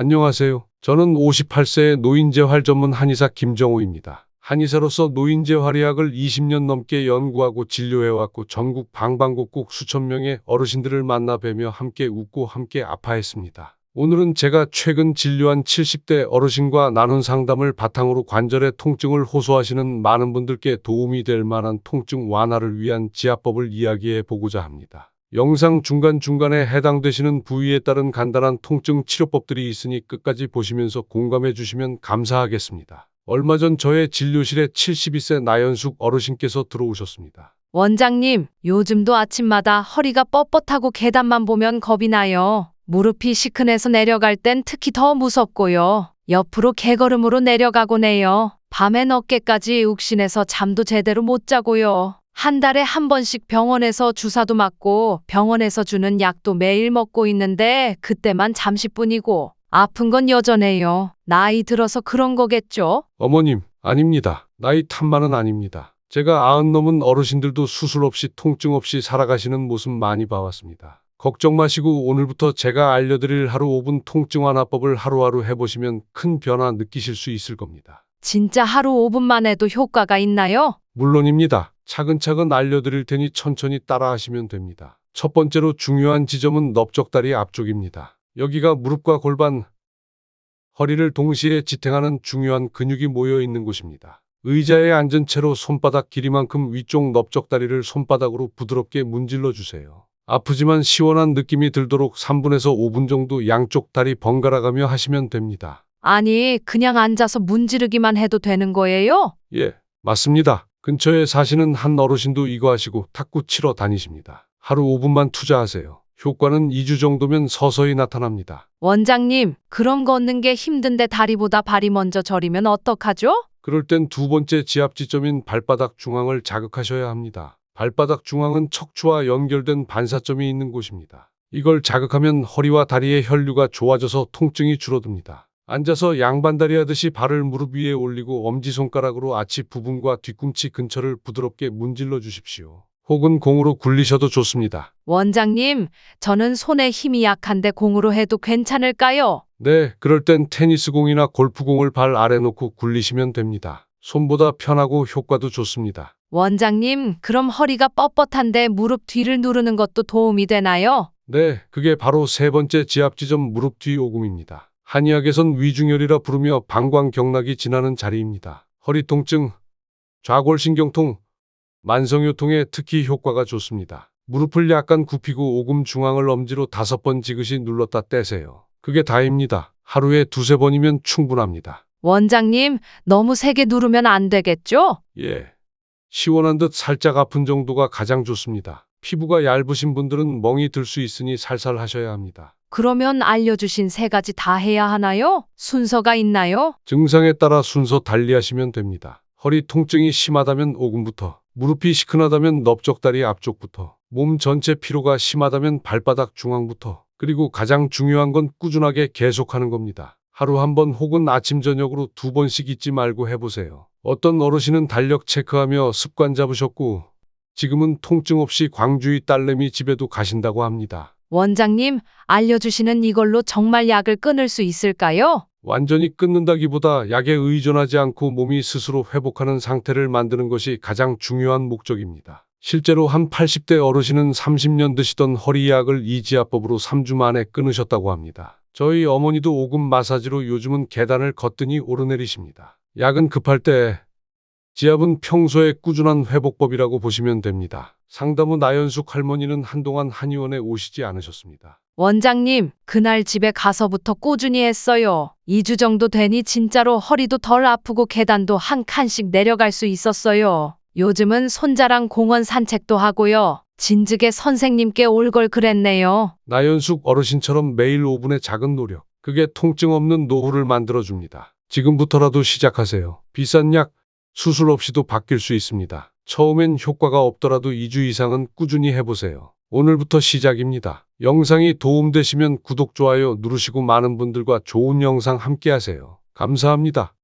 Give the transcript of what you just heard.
안녕하세요. 저는 58세의 노인재활 전문 한의사 김정호입니다. 한의사로서 노인재활의학을 20년 넘게 연구하고 진료해왔고 전국 방방곡곡 수천 명의 어르신들을 만나 뵈며 함께 웃고 함께 아파했습니다. 오늘은 제가 최근 진료한 70대 어르신과 나눈 상담을 바탕으로 관절의 통증을 호소하시는 많은 분들께 도움이 될 만한 통증 완화를 위한 지압법을 이야기해 보고자 합니다. 영상 중간중간에 해당되시는 부위에 따른 간단한 통증 치료법들이 있으니 끝까지 보시면서 공감해 주시면 감사하겠습니다. 얼마 전 저의 진료실에 72세 나연숙 어르신께서 들어오셨습니다. 원장님, 요즘도 아침마다 허리가 뻣뻣하고 계단만 보면 겁이 나요. 무릎이 시큰해서 내려갈 땐 특히 더 무섭고요. 옆으로 개걸음으로 내려가곤 해요. 밤엔 어깨까지 욱신해서 잠도 제대로 못 자고요. 한 달에 한 번씩 병원에서 주사도 맞고 병원에서 주는 약도 매일 먹고 있는데 그때만 잠시뿐이고 아픈 건 여전해요. 나이 들어서 그런 거겠죠? 어머님, 아닙니다. 나이 탐만은 아닙니다. 제가 아흔 넘은 어르신들도 수술 없이 통증 없이 살아가시는 모습 많이 봐왔습니다. 걱정 마시고 오늘부터 제가 알려드릴 하루 5분 통증 완화법을 하루하루 해보시면 큰 변화 느끼실 수 있을 겁니다. 진짜 하루 5분만 해도 효과가 있나요? 물론입니다. 차근차근 알려드릴 테니 천천히 따라하시면 됩니다. 첫 번째로 중요한 지점은 넓적다리 앞쪽입니다. 여기가 무릎과 골반, 허리를 동시에 지탱하는 중요한 근육이 모여 있는 곳입니다. 의자에 앉은 채로 손바닥 길이만큼 위쪽 넓적다리를 손바닥으로 부드럽게 문질러 주세요. 아프지만 시원한 느낌이 들도록 3분에서 5분 정도 양쪽 다리 번갈아가며 하시면 됩니다. 아니, 그냥 앉아서 문지르기만 해도 되는 거예요? 예, 맞습니다. 근처에 사시는 한 어르신도 이거 하시고 탁구 치러 다니십니다. 하루 5분만 투자하세요. 효과는 2주 정도면 서서히 나타납니다. 원장님, 그럼 걷는 게 힘든데 다리보다 발이 먼저 저리면 어떡하죠? 그럴 땐 두 번째 지압 지점인 발바닥 중앙을 자극하셔야 합니다. 발바닥 중앙은 척추와 연결된 반사점이 있는 곳입니다. 이걸 자극하면 허리와 다리의 혈류가 좋아져서 통증이 줄어듭니다. 앉아서 양반다리 하듯이 발을 무릎 위에 올리고 엄지손가락으로 아치 부분과 뒤꿈치 근처를 부드럽게 문질러 주십시오. 혹은 공으로 굴리셔도 좋습니다. 원장님, 저는 손에 힘이 약한데 공으로 해도 괜찮을까요? 네, 그럴 땐 테니스공이나 골프공을 발 아래 놓고 굴리시면 됩니다. 손보다 편하고 효과도 좋습니다. 원장님, 그럼 허리가 뻣뻣한데 무릎 뒤를 누르는 것도 도움이 되나요? 네, 그게 바로 세 번째 지압 지점 무릎 뒤 오금입니다. 한의학에선 위중혈이라 부르며 방광경락이 지나는 자리입니다. 허리 통증, 좌골신경통, 만성요통에 특히 효과가 좋습니다. 무릎을 약간 굽히고 오금 중앙을 엄지로 다섯 번 지그시 눌렀다 떼세요. 그게 다입니다. 하루에 두세 번이면 충분합니다. 원장님, 너무 세게 누르면 안 되겠죠? 예. 시원한 듯 살짝 아픈 정도가 가장 좋습니다. 피부가 얇으신 분들은 멍이 들 수 있으니 살살 하셔야 합니다. 그러면 알려주신 세 가지 다 해야 하나요? 순서가 있나요? 증상에 따라 순서 달리하시면 됩니다. 허리 통증이 심하다면 오금부터, 무릎이 시큰하다면 넓적다리 앞쪽부터, 몸 전체 피로가 심하다면 발바닥 중앙부터, 그리고 가장 중요한 건 꾸준하게 계속하는 겁니다. 하루 한 번 혹은 아침 저녁으로 두 번씩 잊지 말고 해보세요. 어떤 어르신은 달력 체크하며 습관 잡으셨고 지금은 통증 없이 광주의 딸내미 집에도 가신다고 합니다. 원장님, 알려주시는 이걸로 정말 약을 끊을 수 있을까요? 완전히 끊는다기보다 약에 의존하지 않고 몸이 스스로 회복하는 상태를 만드는 것이 가장 중요한 목적입니다. 실제로 한 80대 어르신은 30년 드시던 허리약을 이지압법으로 3주 만에 끊으셨다고 합니다. 저희 어머니도 오금 마사지로 요즘은 계단을 거뜬히 오르내리십니다. 약은 급할 때, 지압은 평소에 꾸준한 회복법이라고 보시면 됩니다. 상담 후 나연숙 할머니는 한동안 한의원에 오시지 않으셨습니다. 원장님, 그날 집에 가서부터 꾸준히 했어요. 2주 정도 되니 진짜로 허리도 덜 아프고 계단도 한 칸씩 내려갈 수 있었어요. 요즘은 손자랑 공원 산책도 하고요. 진즉에 선생님께 올 걸 그랬네요. 나연숙 어르신처럼 매일 5분의 작은 노력. 그게 통증 없는 노후를 만들어줍니다. 지금부터라도 시작하세요. 비싼 약, 수술 없이도 바뀔 수 있습니다. 처음엔 효과가 없더라도 2주 이상은 꾸준히 해보세요. 오늘부터 시작입니다. 영상이 도움되시면 구독, 좋아요 누르시고 많은 분들과 좋은 영상 함께 하세요. 감사합니다.